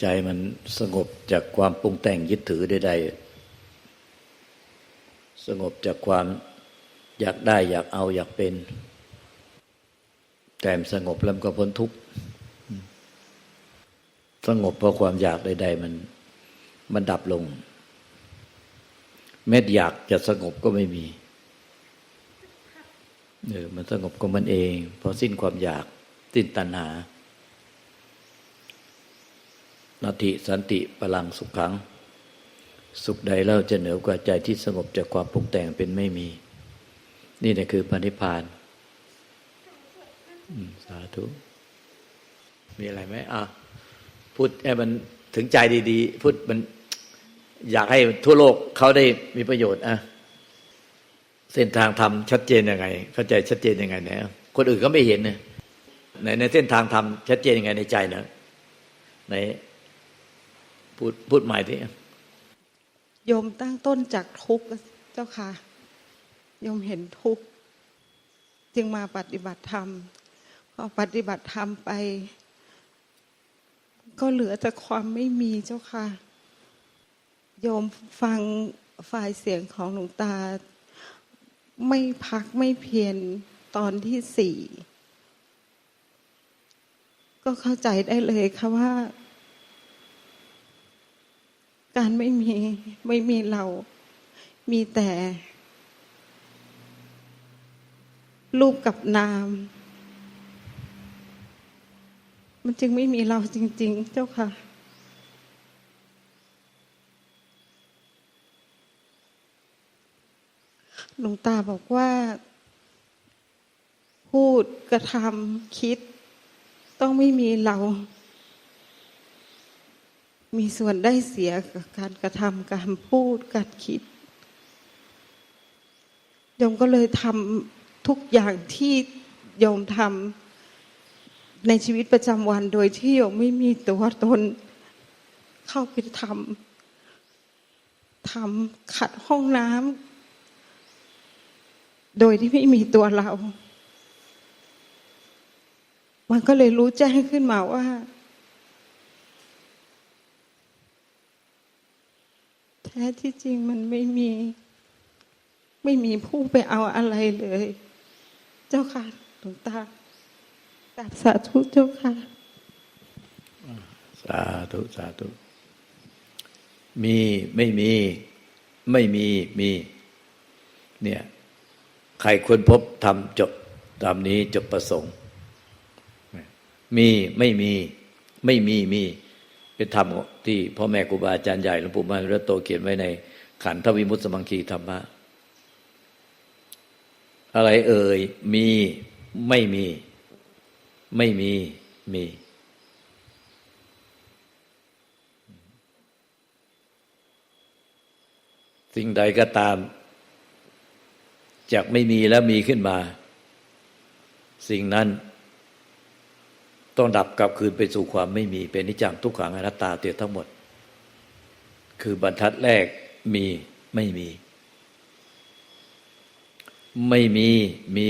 ใจมันสงบจากความปรุงแต่งยึดถือใดๆสงบจากความอยากได้อยากเอาอยากเป็น แต่สงบแล้วก็พ้นทุกข์สงบเพราะความอยากใด ๆ มัน มันดับลง แม้อยากจะสงบก็ไม่มีเออมันสงบก็มันเอง พอสิ้นความอยาก สิ้นตัณหา นาทิสันติพลังสุขขัง สุขใดเล่าจะเหนือกว่าใจที่สงบจากความปรุงแต่งเป็นไม่มี นี่แหละคือปณิพานสาธุ มีอะไรไหมอะพูดให้มันถึงใจดีๆ พูดมันอยากให้ทั่วโลกเขาได้มีประโยชน์อะเส้นทางทำชัดเจนยังไง เข้าใจชัดเจนยังไงเนี่ยคนอื่นก็ไม่เห็นเนี่ยในในเส้นทางทำชัดเจนยังไงในใจเนะใน พูดพูดใหม่ที่โยมตั้งต้นจากทุกข์เจ้าค่ะโยมเห็นทุกข์จึงมาปฏิบัติธรรมพอปฏิบัติธรรมไป ก็เหลือแต่ความไม่มีเจ้าค่ะ โยมฟังฝ่ายเสียงของหลวงตา ไม่พักไม่เพียรตอนที่สี่ก็เข้าใจได้เลยค่ะว่า การไม่มีไม่มีเรา มีแต่ รูปกับนาม มันจึงไม่มีเราจริง ๆ เจ้าค่ะหลวงตาบอกว่า พูดกระทำคิด ต้องไม่มีเรา มีส่วนได้เสียกับการกระทำการพูดการคิดโยมก็เลยทำทุกอย่างที่โยมทำในชีวิตประจำวันโดยที่โยมไม่มีตัวตนเข้าไปทำทำขัดห้องน้ำโดยที่ไม่มีตัวเรา มันก็เลยรู้แจ้งขึ้นมาว่า ท้ที่จริงมันไม่มี ไม่มีผู้ไปเอาอะไรเลย เจ้าค่ะหลวงตากราบสาธุเจ้าค่ะ สาธุสาธุมีไม่มี ไม่มีมี เนี่ย ใครควรพบทำจบตามนี้จบประสงค์ มีไม่มี ไม่มีมี เป็นธรรมที่พ่อแม่ครูบาอาจารย์ใหญ่หลวงปู่มั่นรัตโตเขียนไว้ในขันธวิมุตสมังคีธรรมะอะไรเอ่ยมีไม่มี ไม่มีมี สิ่งใดก็ตาม จากไม่มีแล้วมีขึ้นมา สิ่งนั้น ต้องดับกลับคืนไปสู่ความไม่มี เป็นนิจังทุกขังอนัตตาเตียทั้งหมด คือบรรทัดแรกมีไม่มี ไม่มีมี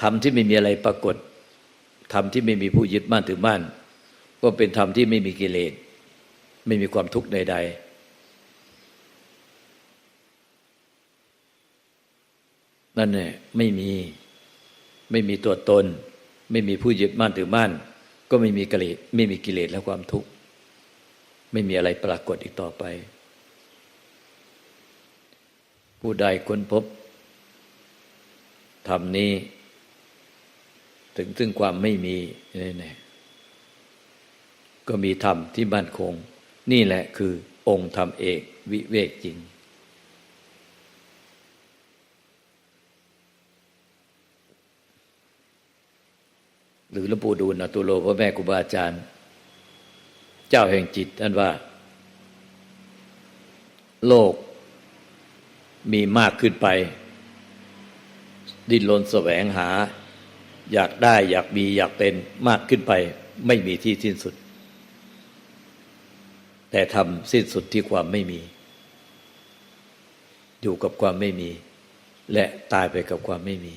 ธรรมที่ไม่มีอะไรปรากฏธรรมที่ไม่มีผู้ยึดมั่นถือมั่น ก็เป็นธรรมที่ไม่มีกิเลสไม่มีความทุกข์ใด ๆนั่นแหละไม่มีไม่มีตัวตน ไม่มีผู้ยึดมั่นถือมั่น ก็ไม่มีกิเลสไม่มีกิเลสและความทุกข์ ไม่มีอะไรปรากฏอีกต่อไป ผู้ใดค้นพบธรรมนี้ ถึงซึ่งความไม่มีนี่ก็มีธรรมที่มั่นคง นี่แหละคือองค์ธรรมเอกวิเวกจริง หรือหลวงปู่ดูลนะตุโลพระแม่ครูบาอาจารย์ เจ้าแห่งจิตท่านว่า โลกมีมากขึ้นไป ดิ้นรนแสวงหา อยากได้อยากมีอยากเป็นมากขึ้นไป ไม่มีที่สิ้นสุด แต่ทำสิ้นสุดที่ความไม่มี อยู่กับความไม่มี และตายไปกับความไม่มี